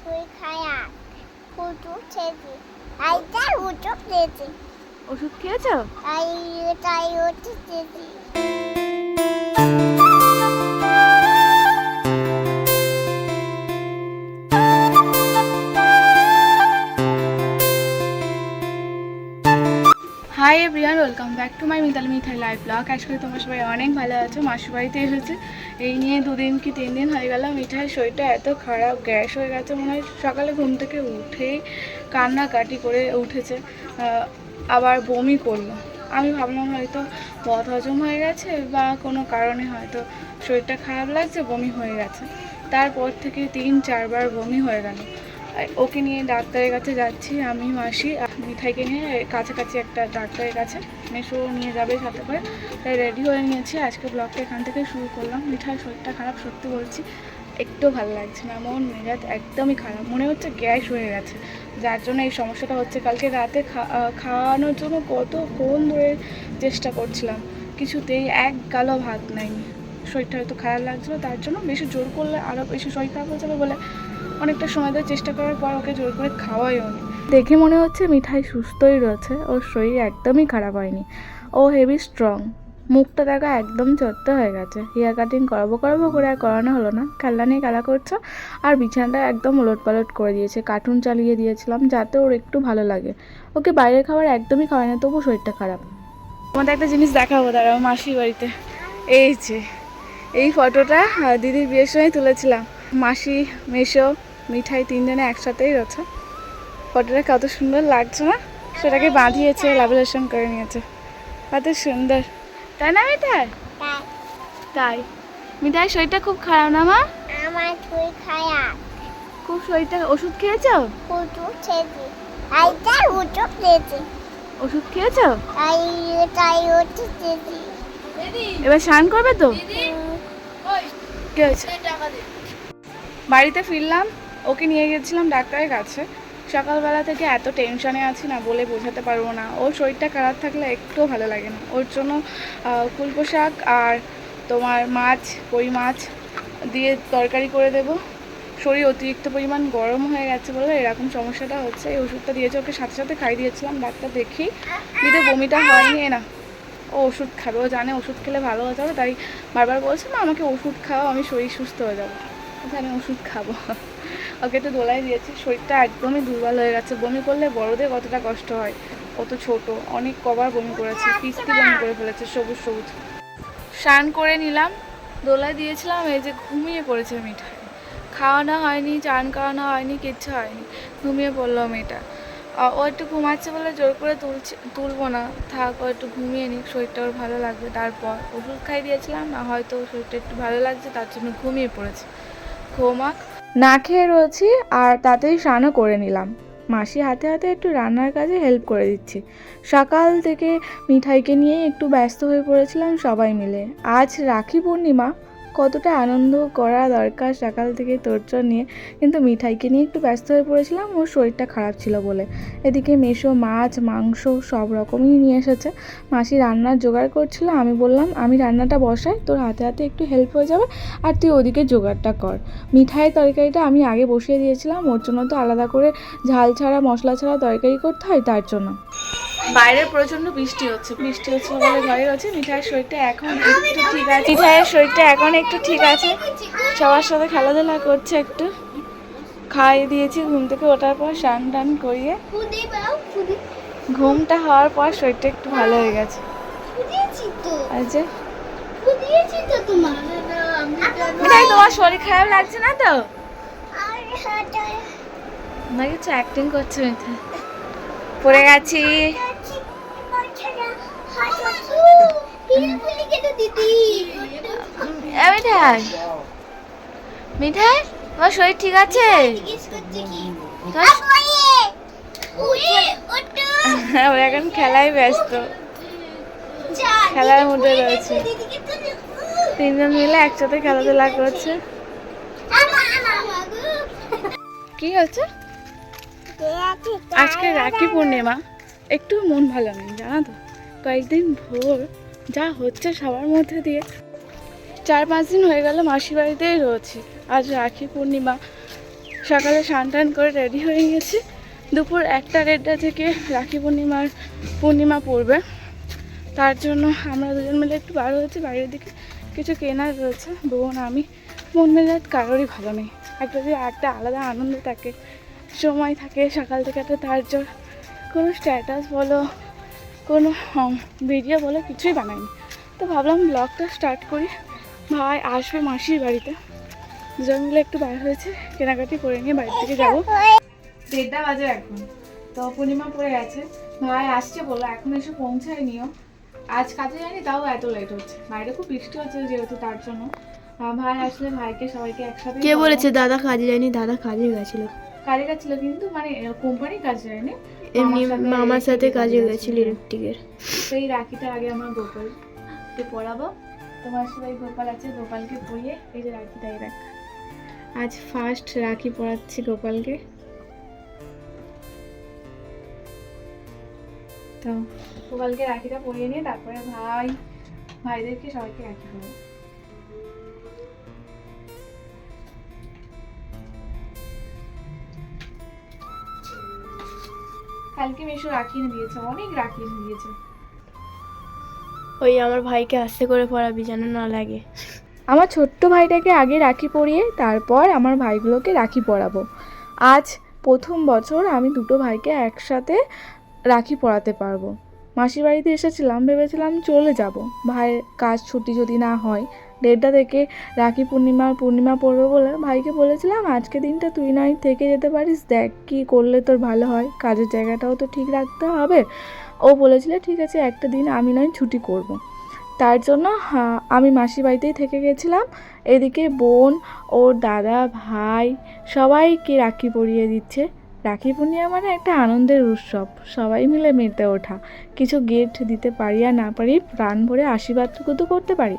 শরীর খারাপ হুটু খেয়েছি? আইটা হুটু খেয়েছি ওষুধ খেয়েছো? তাই তাই ওষুধ খেয়েছি। Back to my Mitali Mithai live blog আজকে তোমার সবাই অনেক ভালো আছো। মাসির বাড়িতে এসেছে। এই নিয়ে দুদিন কি তিন দিন হয়ে গেল। মিঠাই শরীরটা এত খারাপ, গ্যাস হয়ে গেছে। মনে হয় সকালে ঘুম থেকে উঠেই কান্নাকাটি করে উঠেছে। আবার বমি করল। আমি ভাবলাম হয়তো বদ হজম হয়ে গেছে বা কোনো কারণে হয়তো শরীরটা খারাপ লাগছে, বমি হয়ে গেছে। তারপর থেকে তিন, চারবার বমি হয়ে গেল। ওকে নিয়ে ডাক্তারের কাছে যাচ্ছি, আমি, মাসি মিঠাইকে নিয়ে কাছাকাছি একটা ডাক্তারের কাছে। মেশো নিয়ে যাবে সাথে করে। তাই রেডি হয়ে নিয়েছি। আজকে ব্লগটা এখান থেকে শুরু করলাম। মিঠাই শরীরটা খারাপ, সত্যি বলছি। একটু ভালো লাগছে না, মন, মেজাজ একদমই খারাপ। মনে হচ্ছে গ্যাস হয়ে গেছে। যার জন্য এই সমস্যাটা হচ্ছে। কালকে রাতে খাওয়ানোর জন্য কত কতক্ষণ ধরে চেষ্টা করছিলাম। কিছুতেই এক গালো ভাত নাইনি শরীরটা হয়তো খারাপ লাগছিল, তার জন্য বেশি জোর করলে আরও বেশি শরীর খারাপ হয়ে যাবে বলে অনেকটা সময় ধরে চেষ্টা করার পর ওকে জোর করে খাওয়াইও দেখে মনে হচ্ছে মিঠাই সুস্থই রয়েছে ওর শরীর একদমই খারাপ হয়নি। ও হেভি স্ট্রং মুখটা দেখা একদম চত্ব হয়ে গেছে। হেয়ার কাটিং করাবো করাবো করে আর করানো হলো না। খেলনা নিয়ে খেলা করছ আর বিছানাটা একদম ওলট পালট করে দিয়েছে। কার্টুন চালিয়ে দিয়েছিলাম যাতে ওর একটু ভালো লাগে। ওকে বাইরের খাবার একদমই খাওয়ায় না তবু শরীরটা খারাপ। তোমাদের একটা জিনিস দেখাবো, দাঁড়াও, মাসির বাড়িতে। এই যে, এই ফটোটা দিদির বিয়ের সময় তুলেছিলাম। মাসি মেশো মিঠাই তিনজনে একসাথেই রয়েছে। ফটোটা কত সুন্দর লাগছে না? সেটাকে বাঁধিয়েছে ল্যামিনেশন করে নিয়েছে। কত সুন্দর। তাই না মিঠাই? তাই। তাই মিঠাই শরীরটা খুব খারাপ না মা? আমার শরীর খারাপ। খুব শরীরটা ওষুধ খেয়েছো? হুটু খেয়েছি। আইটা হুটু খেয়েছি। ওষুধ খেয়েছো? তাই তাই খেয়েছি। এবার স্নান করবে তো? বাড়িতে ফিরলাম। ওকে নিয়ে গেছিলাম ডাক্তারের কাছে। সকালবেলা থেকে এত টেনশনে আছি না, বলে বোঝাতে পারব না। ওর শরীরটা খারাপ থাকলে একটুও ভালো লাগে না। ওর জন্য ফুলকো শাক আর তোমার মাছ, কই মাছ দিয়ে তরকারি করে দেব। শরীর অতিরিক্ত পরিমাণ গরম হয়ে গেছে বলে এরকম সমস্যাটা হচ্ছে। এই ওষুধটা দিয়েছে, ওকে সাথে সাথে খাই দিয়েছিলাম, ডাক্তার দেখি। দিতে বমিটা হয়নি না। ও ওষুধ খাবে, ও জানে ওষুধ খেলে ভালো হয়ে যাবে তাই বারবার বলছে না আমাকে ওষুধ খাও আমি শরীর সুস্থ হয়ে যাব। আমি ওষুধ খাব। ওকে তো দোলাই দিয়েছি, শরীরটা একদমই দুর্বল হয়ে গেছে। বমি করলে বড়দের কতটা কষ্ট হয় কত ছোট, অনেক কবার বমি করেছে, পিস্তি বমি করে ফেলেছে, সবুজ সবুজ। স্নান করে নিলাম, দোলাই দিয়েছিলাম, এই যে ঘুমিয়ে পড়েছে মিঠাই খাওয়ানো হয়নি, চান খাওয়ানো হয়নি, কিচ্ছু হয়নি, ঘুমিয়ে পড়ল মেয়েটা। ও একটু ঘুমাচ্ছে বলে জোর করে তুলছে, তুলবো না, থাক, ও একটু ঘুমিয়ে নিক, শরীরটা ওর ভালো লাগবে। তারপর ওষুধ খাই দিয়েছিলাম, না হয়তো শরীরটা একটু ভালো লাগছে, তার জন্য ঘুমিয়ে পড়েছে। ঘুমাক না খেয়ে রয়েছি আর তাতেই স্নানও করে নিলাম। মাসি হাতে হাতে একটু রান্নার কাজে হেল্প করে দিচ্ছি। সকাল থেকে মিঠাইকে নিয়ে একটু ব্যস্ত হয়ে পড়েছিলাম সবাই মিলে। আজ রাখি পূর্ণিমা। কতটা আনন্দ করা দরকার সকাল থেকে তোরচর নিয়ে। কিন্তু মিঠাইকে নিয়ে একটু ব্যস্ত হয়ে পড়েছিলাম, ওর শরীরটা খারাপ ছিল বলে। এদিকে মেশো মাছ, মাংস সব রকমই নিয়ে এসেছে। মাসি রান্নার জোগাড় করছিল, আমি বললাম, আমি রান্নাটা বসাই, তোর হাতে হাতে একটু হেল্প হয়ে যাবে, আর তুই ওদিকে জোগাড়টা কর। মিঠাইয়ের তরকারিটা আমি আগে বসিয়ে দিয়েছিলাম, ওর জন্য তো আলাদা করে ঝাল ছাড়া, মশলা ছাড়া তরকারি করতে হয় তার জন্য। বাইরে প্রচণ্ড বৃষ্টি হচ্ছে। বৃষ্টি হচ্ছে বলে ঘরে রয়েছে মিঠাইয়ের শরীরটা এখন একটু ঠিক আছে। মিঠাইয়ের শরীরটা এখন একটু ঠিক আছে। সবার সাথে খেলাধুলা করছে একটু। খাইয়ে দিয়েছি ঘুম থেকে ওঠার পর স্নান টান করিয়ে। ঘুমটা হওয়ার পর শরীরটা একটু ভালো হয়ে গেছে। খুদিয়েছি তো আর যে খুদিয়েছি তোমার মিঠাই তোমার শরীর খারাপ লাগছে না তো? না কিছু অ্যাক্টিং করছে মিঠাই? পড়ে গেছি যাচ্ছি করছে না হাতে পিলে পুলি কেটে দিদি এ মিঠাই। মিঠাই, তোমার শরীর ঠিক আছে? ওরা এখন খেলায় ব্যস্ত। খেলার মধ্যে রয়েছে। তিনজন মিলে একসাথে খেলাধুলা করছে। কি হচ্ছে আজকে রাখি পূর্ণিমা। একটু মন ভালো নেই, জানো তো? কয়েকদিন ভোর যা হচ্ছে সবার মধ্যে দিয়ে। চার পাঁচ দিন হয়ে গেল মাসির বাড়িতেই রয়েছি। আজ রাখি পূর্ণিমা। সকালে স্নান টান করে রেডি হয়ে গেছি। দুপুর একটা দেড়টা থেকে রাখি পূর্ণিমার পূর্ণিমা পড়বে। তার জন্য আমরা দুজন মিলে একটু বার হয়েছি। বাইরের দিকে কিছু কেনার রয়েছে। বোন, আমি মন মেজাজ কারোরই ভালো নেই। একটা যে একটা আলাদা আনন্দ থাকে, সময় থাকে, সকাল থেকে একটা তার জন্য কোনো স্ট্যাটাস বলো কোনো ভিডিও বলে কিছুই বানাইনি। তো ভাবলাম ব্লগটা স্টার্ট করি। ভাই আসবে মাসির বাড়িতে। মিলে একটু বার হয়েছে কেনাকাটি করে নিয়ে বাড়ির থেকে যাব। দেড়টা বাজে এখন। তো পূর্ণিমা পড়ে গেছে। ভাই আসছে বলো এখন এসে পৌঁছায়নিও আজ কাজে যায়নি তাও এত লেট হচ্ছে। বাইরে খুব বৃষ্টি হচ্ছে যেহেতু তার জন্য। ভাই আসলে ভাইকে সবাইকে একসাথে কে বলেছে দাদা কাজে যায়নি দাদা কাজে গেছিল কাজে গেছিল কিন্তু মানে কোম্পানি কাজে যায়নি। এমনি মামার সাথে কাজে গেছিল। ইলেকট্রিকের। সেই রাখিটা আগে আমার গোপালকে পরাবো তোমার সবাই গোপাল আছে গোপালকে পরিয়ে এই যে রাখিটাই রাখ। আজ ফার্স্ট রাখি পরাচ্ছি গোপালকে। তো গোপালকে রাখিটা পরিয়ে নিয়ে তারপরে ভাই ভাইদেরকে সবাইকে রাখি পরাবো কালকে মিশু রাখি এনে দিয়েছে অনেক রাখি এনে দিয়েছে। ওই আমার ভাইকে আস্তে করে পড়াবি যেন না লাগে। আমার ছোট্ট ভাইটাকে আগে রাখি পরিয়ে তারপর আমার ভাইগুলোকে রাখি পরাবো আজ প্রথম বছর আমি দুটো ভাইকে একসাথে রাখি পরাতে পারব। মাসির বাড়িতে এসেছিলাম ভেবেছিলাম চলে যাব। ভাইয়ের কাজ ছুটি যদি না হয় দেড়টা থেকে রাখি পূর্ণিমা পূর্ণিমা পড়বে বলে ভাইকে বলেছিলাম আজকে দিনটা তুই নয় থেকে যেতে পারিস দেখ কি করলে তোর ভালো হয় কাজের জায়গাটাও তো ঠিক রাখতে হবে। ও বলেছিল ঠিক আছে একটা দিন আমি নয় ছুটি করব। তার জন্য হ্যাঁ, আমি মাসির বাড়িতেই থেকে গেছিলাম। এদিকে বোন ওর দাদা ভাই সবাইকে রাখি পরিয়ে দিচ্ছে। রাখি পূর্ণিমা মানে একটা আনন্দের উৎসব সবাই মিলে মেতে ওঠা। কিছু গিফট দিতে পারি আর না পারি প্রাণ ভরে আশীর্বাদটুকু তো করতে পারি।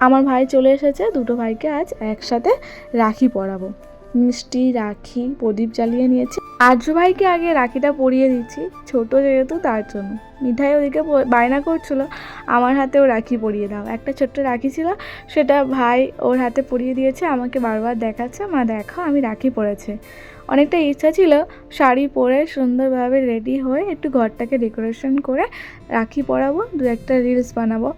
আমার ভাই চলে এসেছে, দুটো ভাইকে আজ একসাথে রাখি পরাবো। মিষ্টি, রাখি, প্রদীপ জ্বালিয়ে নিয়েছি। আর্য ভাইকে আগে রাখিটা পরিয়ে দিচ্ছি, ছোট যেহেতু তার জন্য। মিঠাই ওদিকে বায়না করছিল, আমার হাতেও রাখি পরিয়ে দাও। একটা ছোট্ট রাখি ছিল, সেটা ভাই ওর হাতে পরিয়ে দিয়েছে, আমাকে বারবার দেখাচ্ছে, মা, দেখো, আমি রাখি পরেছে। অনেকটা ইচ্ছা ছিল, শাড়ি পরে সুন্দরভাবে রেডি হয়ে একটু ঘরটাকে ডেকোরেশন করে রাখি পরাবো, দু একটা রিলস বানাবো।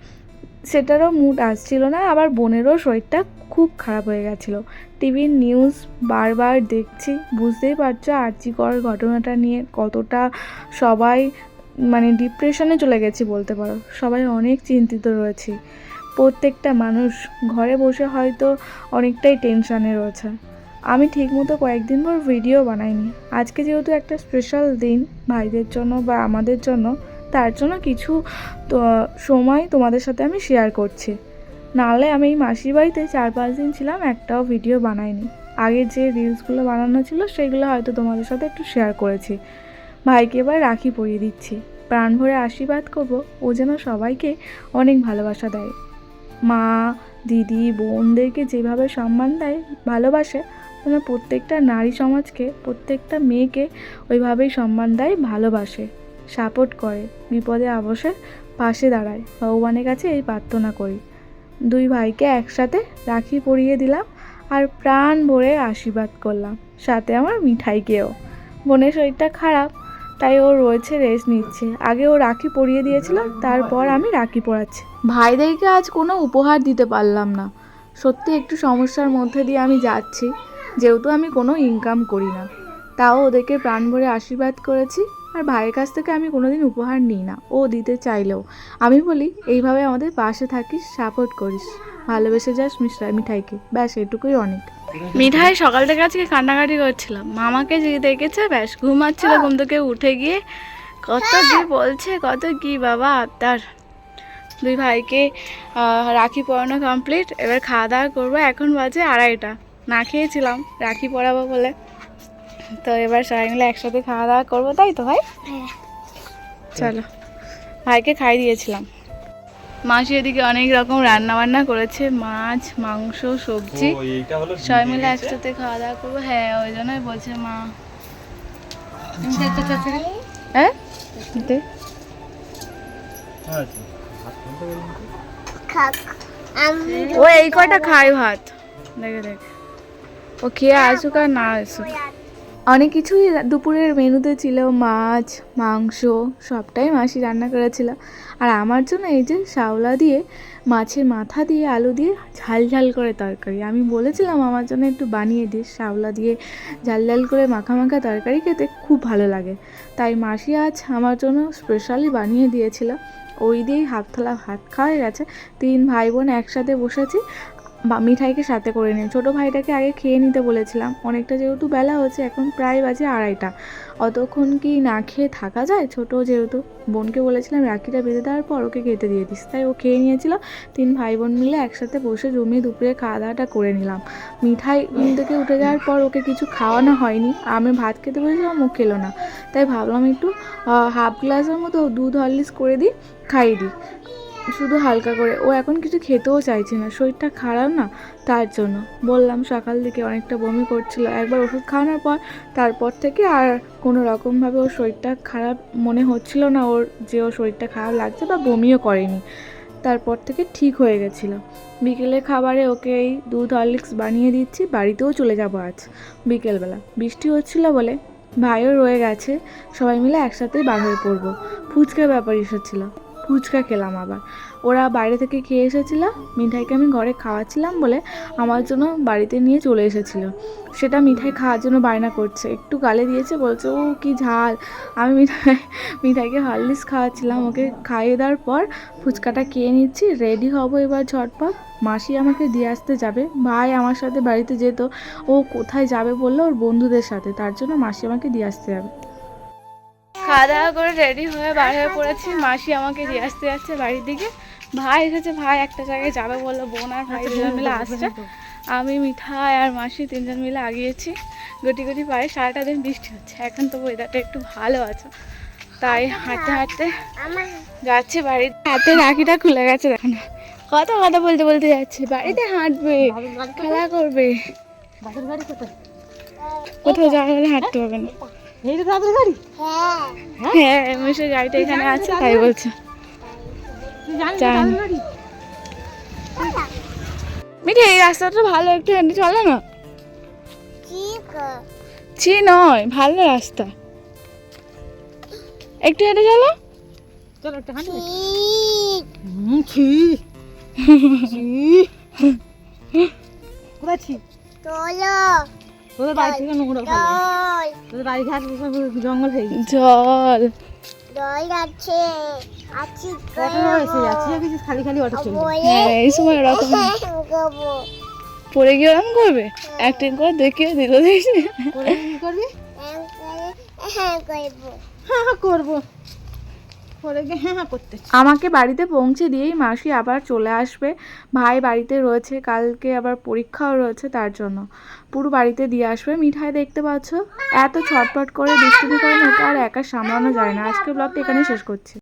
সেটারও মুড আসছিল না, আবার বোনেরও শরীরটা খুব খারাপ হয়ে গেছিল। টিভির নিউজ বারবার দেখছি, বুঝতেই পারছ আর্যিকর ঘটনাটা নিয়ে কতটা সবাই মানে ডিপ্রেশনে চলে গেছি বলতে পারো, সবাই অনেক চিন্তিত রয়েছি। প্রত্যেকটা মানুষ ঘরে বসে হয়তো অনেকটাই টেনশানে রয়েছে। আমি ঠিকমতো কয়েকদিন পর ভিডিও বানাইনি। আজকে যেহেতু একটা স্পেশাল দিন, ভাইদের জন্য বা আমাদের জন্য তার জন্য কিছু সময় তোমাদের সাথে আমি শেয়ার করছি। নাহলে আমি এই মাসির বাড়িতে চার পাঁচ দিন ছিলাম, একটাও ভিডিও বানাইনি। আগে যে রিলসগুলো বানানো ছিল, সেগুলো হয়তো তোমাদের সাথে একটু শেয়ার করেছি। ভাইকে এবার রাখি পরিয়ে দিচ্ছি। প্রাণ ভরে আশীর্বাদ করব, ও যেন সবাইকে অনেক ভালোবাসা দেয়। মা, দিদি, বোনদেরকে যেভাবে সম্মান দেয়, ভালোবাসে প্রত্যেকটা নারী সমাজকে, প্রত্যেকটা মেয়েকে ওইভাবেই সম্মান দেয়, ভালোবাসে। সাপোর্ট করে। বিপদে আবশ্যে পাশে দাঁড়ায়। ভগবানের কাছে এই প্রার্থনা করি। দুই ভাইকে একসাথে রাখি পরিয়ে দিলাম আর প্রাণ ভরে আশীর্বাদ করলাম। সাথে আমার মিঠাইকেও। বোনের শরীরটা খারাপ, তাই ও রয়েছে রেস্ট নিচ্ছে। আগে ও রাখি পরিয়ে দিয়েছিল, তারপর আমি রাখি পরাচ্ছি। ভাইদেরকে আজ কোনো উপহার দিতে পারলাম না। সত্যি একটু সমস্যার মধ্যে দিয়ে আমি যাচ্ছি, যেহেতু আমি কোনো ইনকাম করি না। তাও ওদেরকে প্রাণ ভরে আশীর্বাদ করেছি। আর ভাইয়ের কাছ থেকে আমি কোনোদিন উপহার নিই না, ও দিতে চাইলেও। আমি বলি, এইভাবে আমাদের পাশে থাকিস সাপোর্ট করিস। ভালোবেসে যাস মিঠাইকে। ব্যাস, এটুকুই অনেক। মিঠাই সকাল থেকে আজকে কান্নাকাটি করছিলাম। মামাকে যে দেখেছে, ব্যাস, ঘুমাচ্ছিল ঘুম থেকে উঠে গিয়ে। কত কি বলছে, কত কি বাবা তার দুই ভাইকে রাখি পরানো কমপ্লিট এবার খাওয়া দাওয়া করব। এখন বাজে আড়াইটা। না খেয়েছিলাম, রাখি পরাবো বলে। তো এবার সবাই মিলে একসাথে খাওয়া দাওয়া করব তাই তো ভাই? হ্যাঁ। চলো ভাইকে খাই দিয়েছিলাম। মাসি এদিকে অনেক রকম রান্না বান্না করেছে মাছ মাংস সবজি। ও এইটা হলো সবাই মিলে একসাথে খাওয়া দাওয়া করব। হ্যাঁ ওই জন্যই বলছে মা। হ্যাঁ। হ্যাঁ, ও এই কয়টা খাই ভাত? দেখে দেখ। ও খেয়ে আসুক আর না আসুক। অনেক কিছুই দুপুরের মেনুতে ছিল, মাছ, মাংস, সবটাই মাসি রান্না করেছিল। আর আমার জন্য এই যে শাওলা দিয়ে মাছের মাথা দিয়ে আলু দিয়ে ঝাল ঝাল করে তরকারি। আমি বলেছিলাম আমার জন্য একটু বানিয়ে দিস, শাওলা দিয়ে ঝাল ঝাল করে মাখা মাখা তরকারি খেতে খুব ভালো লাগে। তাই মাসি আজ আমার জন্য স্পেশালি বানিয়ে দিয়েছিল। ওই দিয়েই হাত থালা ভাত খাওয়া গেছে। তিন ভাই বোন একসাথে বসেছি। মিঠাইকে সাথে করে নিয়ে ছোটো ভাইটাকে আগে খেয়ে নিতে বলেছিলাম। অনেকটা যেহেতু বেলা হচ্ছে, এখন প্রায় বাজে আড়াইটা। অতক্ষণ কি না খেয়ে থাকা যায়? ছোটো যেহেতু বোনকে বলেছিলাম, রাখিটা বেঁধে দেওয়ার পর ওকে খেতে দিয়ে দিস। তাই ও খেয়ে নিয়েছিল। তিন ভাই বোন মিলে একসাথে বসে জমিয়ে দুপুরে খাওয়া দাওয়াটা করে নিলাম। মিঠাই থেকে উঠে যাওয়ার পর ওকে কিছু খাওয়ানো হয়নি। আমি ভাত খেতে বলেছিলাম, ও খেলো না। তাই ভাবলাম একটু হাফ গ্লাসের মতো দুধ হরলিক্স করে দিই, খাইয়ে দিই। শুধু হালকা করে। ও এখন কিছু খেতেও চাইছে না। শরীরটা খারাপ না? তার জন্য। বললাম, সকাল থেকে অনেকটা বমি করছিল। একবার ওষুধ খাওয়ানোর পর তারপর থেকে আর কোনো রকমভাবে ওর শরীরটা খারাপ মনে হচ্ছিল না। ওর যে ওর শরীরটা খারাপ লাগছে বা বমিও করেনি। তারপর থেকে ঠিক হয়ে গেছিল। বিকেলে খাবারে ওকে এই দুধ, হরলিক্স বানিয়ে দিচ্ছি। বাড়িতেও চলে যাব আজ বিকেলবেলা। বৃষ্টি হচ্ছিল বলে ভাইও রয়ে গেছে। সবাই মিলে একসাথেই বার হয়ে পড়ব। ফুচকার ব্যাপার এসেছিল। ফুচকা খেলাম আবার। ওরা বাইরে থেকে খেয়ে এসেছিল, মিঠাইকে আমি ঘরে খাওয়াচ্ছিলাম বলে আমার জন্য বাড়িতে নিয়ে চলে এসেছিল। সেটা মিঠাই খাওয়ার জন্য বায়না করছে। একটু গালে দিয়েছে, বলছে, ও, কি ঝাল। আমি মিঠাই, মিঠাইকে হরলিক্স খাওয়াচ্ছিলাম। ওকে খাইয়ে দেওয়ার পর ফুচকাটা খেয়ে নিচ্ছি, রেডি হব এবার ঝটপট। মাসি আমাকে দিয়ে আসতে যাবে। ভাই আমার সাথে বাড়িতে যেত। ও কোথায় যাবে বলল ওর বন্ধুদের সাথে। তার জন্য মাসি আমাকে দিয়ে আসতে যাবে। খাওয়া দাওয়া করে রেডি হয়ে বার হয়ে পড়েছি। মাসি আমাকে দিয়ে আসতে যাচ্ছে বাড়ির দিকে। ভাই এসেছে ভাই একটা জায়গায় যাবে বলল বোন আর ভাই দুজন মিলে আসছে। আমি মিঠাই আর মাসি তিনজন মিলে আগিয়েছি। গুটি গুটি পায়ে সারাটা দিন বৃষ্টি হচ্ছে। এখন তো ওয়েদারটা একটু ভালো আছে। তাই হাঁটতে হাঁটতে যাচ্ছি বাড়িতে হাতে রাখিটা খুলে গেছে দেখো না কথা কথা বলতে বলতে যাচ্ছে। বাড়িতে হাঁটবে খেলা করবে। কোথাও যাওয়া হলে হাঁটতে হবে না। এই তো দাদুর গাড়ি? হ্যাঁ। হ্যাঁ? এমএসের গাড়িটা এখানে আছে তাই বলছে। মিঠি এই রাস্তাটা ভালো একটু হেঁটে চলে না? ছি নয় ভালো রাস্তা। একটু হেঁটে চলো। চলো একটা হাঁটি। ঠিক। ছি। ছি। কোথায় ছি? তোলো। তোদের বাড়ি থেকে নোংরা ভালো তোদের বাড়ি ঘাট সব জঙ্গল হয়ে গেছে। জল। হ্যাঁ এই সময় ওরকম পড়ে গিয়ে ওরকম করবে? অ্যাক্টিং করে দেখিয়ে দিল দেখছি করবি? হ্যাঁ করব। হ্যাঁ হ্যাঁ করব করে গিয়ে হ্যাঁ হ্যাঁ করতে আমাকে বাড়িতে পৌঁছে দিয়েই মাসি আবার চলে আসবে। ভাই বাড়িতে রয়েছে কালকে আবার পরীক্ষাও রয়েছে তার জন্য। পুরো বাড়িতে দিয়ে আসবে। মিঠাই দেখতে পাচ্ছ? এত ছটপট করে বৃষ্টি করে ওকে আর একা সামলানো যায় না। আজকে ব্লগটা এখানে শেষ করছি।